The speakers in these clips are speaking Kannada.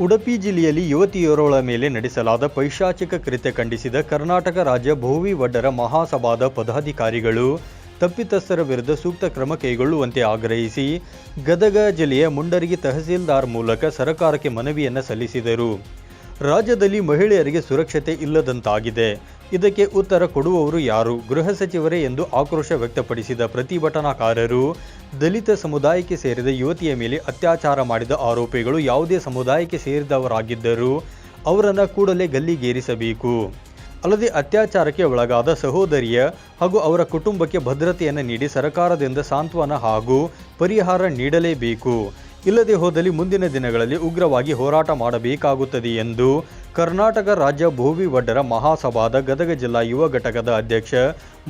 ಉಡುಪಿ ಜಿಲ್ಲೆಯಲ್ಲಿ ಯುವತಿಯರೋಳ ಮೇಲೆ ನಡೆಸಲಾದ ಪೈಶಾಚಿಕ ಕೃತ್ಯ ಖಂಡಿಸಿದ ಕರ್ನಾಟಕ ರಾಜ್ಯ ಭೋವಿ ವಡ್ಡರ ಮಹಾಸಭಾದ ಪದಾಧಿಕಾರಿಗಳು ತಪ್ಪಿತಸ್ಥರ ವಿರುದ್ಧ ಸೂಕ್ತ ಕ್ರಮ ಕೈಗೊಳ್ಳುವಂತೆ ಆಗ್ರಹಿಸಿ ಗದಗ ಜಿಲ್ಲೆಯ ಮುಂಡರಗಿ ತಹಸೀಲ್ದಾರ್ ಮೂಲಕ ಸರ್ಕಾರಕ್ಕೆ ಮನವಿಯನ್ನು ಸಲ್ಲಿಸಿದರು. ರಾಜ್ಯದಲ್ಲಿ ಮಹಿಳೆಯರಿಗೆ ಸುರಕ್ಷತೆ ಇಲ್ಲದಂತಾಗಿದೆ. ಇದಕ್ಕೆ ಉತ್ತರ ಕೊಡುವವರು ಯಾರು? ಗೃಹ ಸಚಿವರೇ ಎಂದು ಆಕ್ರೋಶ ವ್ಯಕ್ತಪಡಿಸಿದ ಪ್ರತಿಭಟನಾಕಾರರು ದಲಿತ ಸಮುದಾಯಕ್ಕೆ ಸೇರಿದ ಯುವತಿಯ ಮೇಲೆ ಅತ್ಯಾಚಾರ ಮಾಡಿದ ಆರೋಪಿಗಳು ಯಾವುದೇ ಸಮುದಾಯಕ್ಕೆ ಸೇರಿದವರಾಗಿದ್ದರೂ ಅವರನ್ನು ಕೂಡಲೇ ಗಲ್ಲಿಗೇರಿಸಬೇಕು. ಅಲ್ಲದೆ ಅತ್ಯಾಚಾರಕ್ಕೆ ಒಳಗಾದ ಸಹೋದರಿಯ ಹಾಗೂ ಅವರ ಕುಟುಂಬಕ್ಕೆ ಭದ್ರತೆಯನ್ನು ನೀಡಿ ಸರ್ಕಾರದಿಂದ ಸಾಂತ್ವನ ಹಾಗೂ ಪರಿಹಾರ ನೀಡಲೇಬೇಕು. ಇಲ್ಲದೆ ಹೋದಲ್ಲಿ ಮುಂದಿನ ದಿನಗಳಲ್ಲಿ ಉಗ್ರವಾಗಿ ಹೋರಾಟ ಮಾಡಬೇಕಾಗುತ್ತದೆ ಎಂದು ಕರ್ನಾಟಕ ರಾಜ್ಯ ಭೂವಿ ವಡ್ಡರ ಮಹಾಸಭಾದ ಗದಗ ಜಿಲ್ಲಾ ಯುವ ಘಟಕದ ಅಧ್ಯಕ್ಷ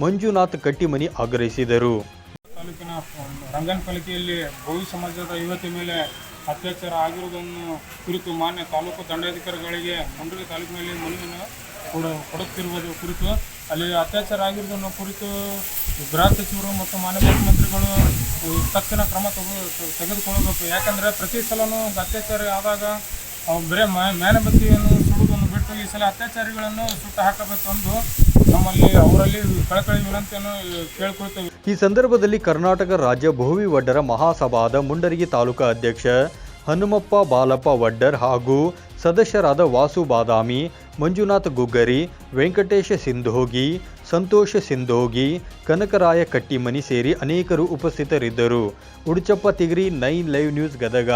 ಮಂಜುನಾಥ್ ಕಟ್ಟಿಮನಿ ಆಗ್ರಹಿಸಿದರು. ರಂಗನ್ ಕಲಿಕೆಯಲ್ಲಿ ಭೋವಿ ಸಮಾಜದ ಯುವತಿ ಮೇಲೆ ಅತ್ಯಾಚಾರ ಆಗಿರುವುದನ್ನು ಕುರಿತು ಮಾನ್ಯ ತಾಲೂಕು ದಂಡಾಧಿಕಾರಿಗಳಿಗೆ ಮುಂಡಳಿ ತಾಲೂಕಿನಲ್ಲಿ ಮನವಿಯನ್ನು ಕೊಡ ಕೊಡುತ್ತಿರುವುದು ಕುರಿತು ಅಲ್ಲಿ ಅತ್ಯಾಚಾರ ಆಗಿರುವುದನ್ನು ಕುರಿತು ಗೃಹ ಸಚಿವರು ಮತ್ತು ಮಾನ್ಯ ಮುಖ್ಯಮಂತ್ರಿಗಳು ತಕ್ಷಣ ಕ್ರಮ ತಗೋ ತೆಗೆದುಕೊಳ್ಳಬೇಕು. ಯಾಕಂದರೆ ಪ್ರತಿ ಸಲನೂ ಅತ್ಯಾಚಾರ ಆದಾಗ ಬರೀ ಮೇನಬತ್ತಿಯನ್ನು ಸುಡುವುದನ್ನು ಬಿಟ್ಟು ಈ ಸಲ ಅತ್ಯಾಚಾರಿಗಳನ್ನು ಸುಟ್ಟು ಹಾಕಬೇಕು ಎಂದು ನಮ್ಮಲ್ಲಿ ಅವರಲ್ಲಿ ಕಳಕಳಿ ವಿನಂತಿಯನ್ನು ಕೇಳಿಕೊಳ್ತೇವೆ. ಈ ಸಂದರ್ಭದಲ್ಲಿ ಕರ್ನಾಟಕ ರಾಜ್ಯ ಭೂವಿ ವಡ್ಡರ ಮಹಾಸಭಾದ ಮುಂಡರಗಿ ತಾಲೂಕಾ ಅಧ್ಯಕ್ಷ ಹನುಮಪ್ಪ ಬಾಲಪ್ಪ ವಡ್ಡರ್ ಹಾಗೂ ಸದಸ್ಯರಾದ ವಾಸು ಬಾದಾಮಿ, ಮಂಜುನಾಥ್ ಗುಗ್ಗರಿ, ವೆಂಕಟೇಶ ಸಿಂಧೋಗಿ, ಸಂತೋಷ ಸಿಂಧೋಗಿ, ಕನಕರಾಯ ಕಟ್ಟಿಮನಿ ಸೇರಿ ಅನೇಕರು ಉಪಸ್ಥಿತರಿದ್ದರು. Uduchappa Tigri nine live news Gadag.